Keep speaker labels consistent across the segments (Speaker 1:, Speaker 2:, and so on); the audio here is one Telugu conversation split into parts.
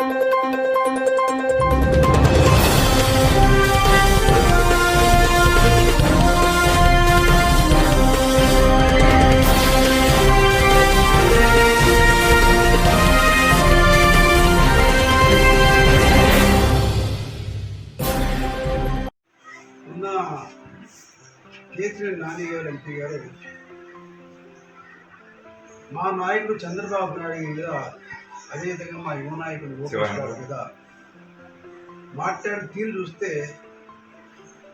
Speaker 1: ఉన్న కేసీఆర్ నాని గారు ఎంపీ గారు మా నాయకుడు చంద్రబాబు నాయుడు మీద అదేవిధంగా మా యువ నాయకుడు లోకేష్ గారి మీద మాట్లాడిన తీరు చూస్తే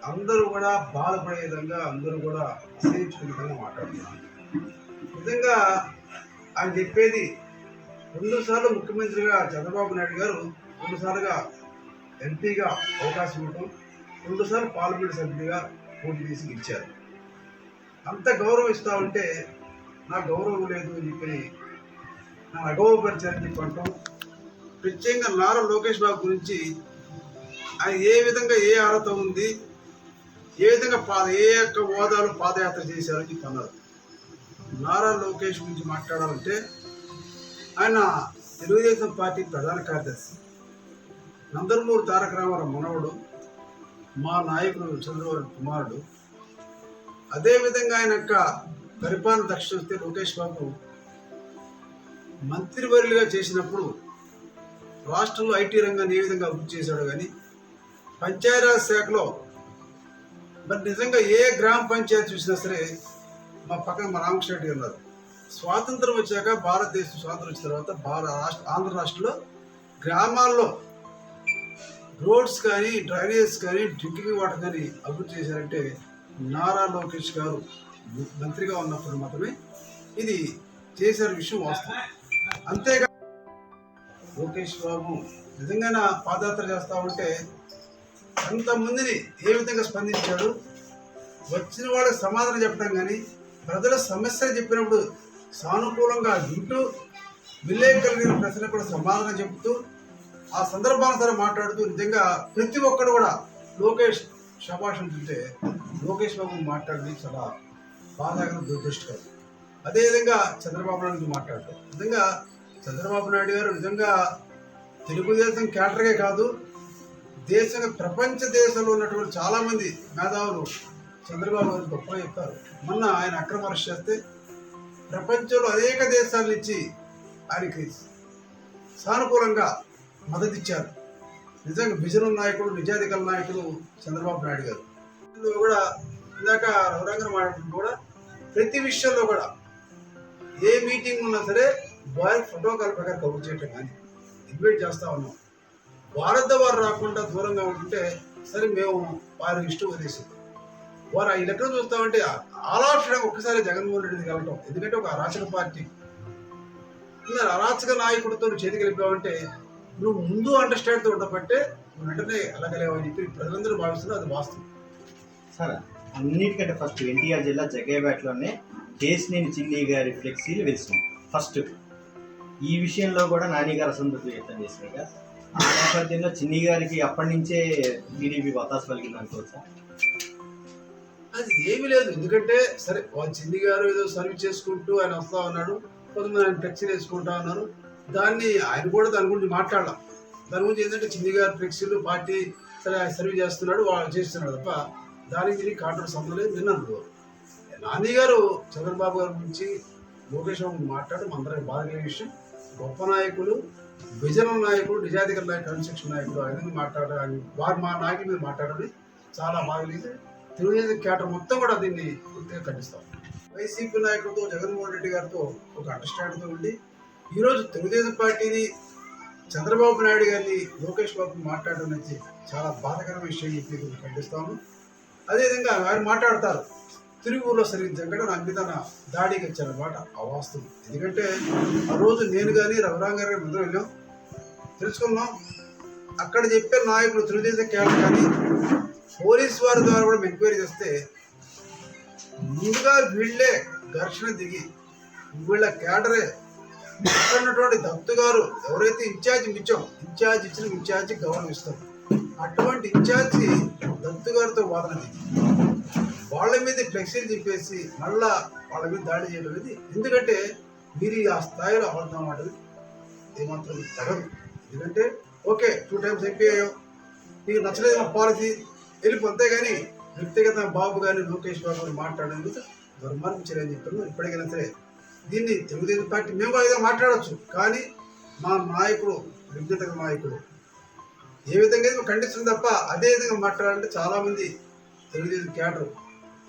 Speaker 1: అందరూ కూడా బాధపడే విధంగా అందరూ కూడా అసహించుకునే విధంగా మాట్లాడుతున్నారు. నిజంగా ఆయన చెప్పేది రెండుసార్లు ముఖ్యమంత్రిగా చంద్రబాబు నాయుడు గారు రెండుసార్లుగా ఎంపీగా అవకాశం ఇవ్వడం రెండుసార్లు పార్లమెంట్ సభ్యుడిగా పోటీ చేసి ఇచ్చారు అంత గౌరవం ఇస్తా ఉంటే నాకు గౌరవం లేదు అని చెప్పి నా అగౌరవపరిచారని చెప్పి అంటాం. ప్రత్యేకంగా నారా లోకేష్ బాబు గురించి ఆయన ఏ విధంగా ఏ అర్హత ఉంది ఏ విధంగా పాద ఏ యొక్క హోదాలు పాదయాత్ర చేశారని చెప్పి అన్నారు. నారా లోకేష్ గురించి మాట్లాడాలంటే ఆయన తెలుగుదేశం పార్టీ ప్రధాన కార్యదర్శి నందమూరి తారక రామారావు మనవడు మా నాయకుడు చంద్రబాబు కుమారుడు. అదేవిధంగా ఆయన యొక్క పరిపాలన దక్షిణ వస్తే లోకేష్ బాబు మంత్రివర్యులుగా చేసినప్పుడు రాష్ట్రంలో ఐటీ రంగాన్ని ఏ విధంగా అభివృద్ధి చేశాడు కానీ పంచాయరాజ్ శాఖలో మరి నిజంగా ఏ గ్రామ పంచాయతీ చూసినా సరే మా పక్కన మా రామకృష్ణ రెడ్డి ఉన్నారు. స్వాతంత్రం వచ్చాక భారతదేశం స్వాతంత్రం వచ్చిన తర్వాత భారత రాష్ట్ర ఆంధ్ర రాష్ట్రంలో గ్రామాల్లో రోడ్స్ కానీ డ్రైనేజ్ కానీ డ్రింకింగ్ వాటర్ కానీ అభివృద్ధి చేశారంటే నారా లోకేష్ గారు మంత్రిగా ఉన్నప్పుడు మాత్రమే ఇది చేశారు విషయం వాస్తవం. అంతేగా లోకేష్ బాబు నిజంగా నా పాదయాత్ర చేస్తా ఉంటే అంతమందిని ఏ విధంగా స్పందించాడు? వచ్చిన వాళ్ళకి సమాధానం చెప్పడం కానీ ప్రజల సమస్యలు చెప్పినప్పుడు సానుకూలంగా వింటూ విలేకరులైన ప్రజలకు కూడా సమాధానం చెబుతూ ఆ సందర్భానుసారం మాట్లాడుతూ నిజంగా ప్రతి ఒక్కరు కూడా లోకేష్ శభాషం చూస్తే లోకేష్ బాబు మాట్లాడింది చాలా బాధాకరం దురదృష్టకరం. అదేవిధంగా చంద్రబాబు నాయుడు గురించి మాట్లాడతాం నిజంగా చంద్రబాబు నాయుడు గారు నిజంగా తెలుగుదేశం క్యాటరే కాదు దేశ ప్రపంచ దేశంలో ఉన్నటువంటి చాలామంది మేధావులు చంద్రబాబు గారు గొప్పగా చెప్తారు. మొన్న ఆయన అక్రమ అరెస్ట్ చేస్తే ప్రపంచంలో అనేక దేశాల నుంచి ఆయనకి సానుకూలంగా మద్దతు ఇచ్చారు. నిజంగా విజన నాయకుడు నిజాధికార నాయకుడు చంద్రబాబు నాయుడు గారు. కూడా ఇందాక రఘురంగన్ మాట్లాడుతూ కూడా ప్రతి విషయంలో కూడా ఏ మీటింగ్ ఉన్నా సరే బాయ్ ప్రోటోకాల్ ప్రకారం కబుర్ చేయటం కానీ ఇన్వైట్ చేస్తూ ఉన్నాం. వారద్ద వారు రాకుండా దూరంగా ఉంటుంటే సరే మేము వారి ఇష్టం వదిలేసాం వారు ఆ లెక్కలు చూస్తామంటే ఆలోచన ఒక్కసారి జగన్మోహన్ రెడ్డి వెళ్ళటం ఎందుకంటే ఒక అరాచక పార్టీ. అరాచక నాయకుడితో చేతి కలిపావంటే నువ్వు ముందు అండర్స్టాండ్తో ఉండబట్టే నువ్వు వెంటనే వెళ్ళగలేవని చెప్పి ప్రజలందరూ భావిస్తున్నారు అది వాస్తవం.
Speaker 2: సరే అన్నిటికంటే ఫస్ట్ ఎన్టీఆర్ జిల్లా జగేపేటలోనే కేసినేని చిన్ని గారి ఫ్లెక్సీలు వెలిసింది. ఫస్ట్ ఈ విషయంలో కూడా నానిగారు అసంతృప్తి వ్యక్తం చేసినాక ఆ నేపథ్యంలో చిన్ని గారికి అప్పటి నుంచే టీడీపీ వతాసు పలికింది అనుకోవచ్చా
Speaker 1: అది ఏమీ లేదు. ఎందుకంటే సరే వాళ్ళ చిన్ని గారు ఏదో సర్వీస్ చేసుకుంటూ ఆయన వస్తా ఉన్నాడు. కొంతమంది ఆయన ఫ్లెక్సీలు వేసుకుంటా ఉన్నారు. దాన్ని ఆయన కూడా దాని గురించి మాట్లాడడం దాని గురించి ఏంటంటే చిన్ని గారు ఫ్లెక్సీలు పార్టీ సరే ఆయన సర్వీస్ చేస్తున్నాడు వాళ్ళు చేస్తున్నాడు తప్ప దానికి కాంట్రాక్ట్ సంబంధం లేదు. విన్నాను నాని గారు చంద్రబాబు గారి గురించి లోకేష్ బాబు మాట్లాడడం అందరికి బాధ కలిగే విషయం. గొప్ప నాయకులు విజన నాయకుడు నిజాధికార నాయకుడు కన్స్ట్రక్షన్ నాయకుడు ఆ విధంగా మాట్లాడాలి వారు మా నాయకుల మీద మాట్లాడాలి చాలా బాగా కలిగింది తెలుగుదేశం క్యాటర్ మొత్తం కూడా దీన్ని పూర్తిగా ఖండిస్తాం. వైసీపీ నాయకులతో జగన్మోహన్ రెడ్డి గారితో ఒక అండర్స్టాండింగ్తో ఉండి ఈరోజు తెలుగుదేశం పార్టీని చంద్రబాబు నాయుడు గారిని లోకేష్ బాబు మాట్లాడడం అనేది చాలా బాధకరమైన విషయం చెప్పి ఖండిస్తాము. అదేవిధంగా వారు మాట్లాడతారు. తిరువులో సరిగ్గా నా మీద నా దాడికి వచ్చారనమాట ఆ వాస్తవం. ఎందుకంటే ఆ రోజు నేను కానీ రఘురాం గారు కానీ ముందు వెళ్ళాం. తెలుసుకున్నాం అక్కడ చెప్పే నాయకులు తెలుగుదేశం కేవలం కానీ పోలీస్ వారి ద్వారా కూడా ఎంక్వైరీ చేస్తే ముందుగా వీళ్ళే ఘర్షణ దిగి వీళ్ళ క్యాడరే ఉన్నటువంటి దత్తు గారు ఎవరైతే ఇన్ఛార్జ్ ఇచ్చాం ఇన్ఛార్జ్ ఇచ్చిన ఇన్ఛార్జ్ గౌరవం ఇస్తాం అటువంటి ఇన్ఛార్జి దత్తు గారితో వాదన దిగి. వాళ్ళ మీద ఫ్లెక్సీలు చెప్పేసి మళ్ళా వాళ్ళ మీద దాడి చేయడం అనేది. ఎందుకంటే మీరు ఆ స్థాయిలో అబద్ధం ఆడదు ఏమాత్రం తగదు ఎందుకంటే ఓకే టూ టైమ్స్ అయిపోయాయో అయ్యో నీకు నచ్చలేదు మా పాలసీ వెళ్ళిపో. అంతేగాని వ్యక్తిగత బాబు కానీ లోకేష్ బాబు గారు మాట్లాడేందుకు దుర్మార్గం చర్యని చెప్తున్నాం ఇప్పటికైనా సరే దీన్ని తెలుగుదేశం పార్టీ మేము కూడా ఏదో మాట్లాడవచ్చు కానీ మా నాయకుడు విజ్ఞత నాయకుడు ఏ విధంగా అయితే ఖండిస్తుంది తప్ప అదే విధంగా మాట్లాడాలంటే చాలామంది తెలుగుదేశం క్యాడర్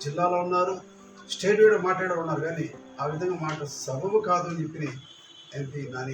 Speaker 1: జిల్లాలో ఉన్నారు స్టేట్ కూడా మాట్లాడే ఉన్నారు కానీ ఆ విధంగా మాట సబబు కాదు అని చెప్పి ఎంపీ నాని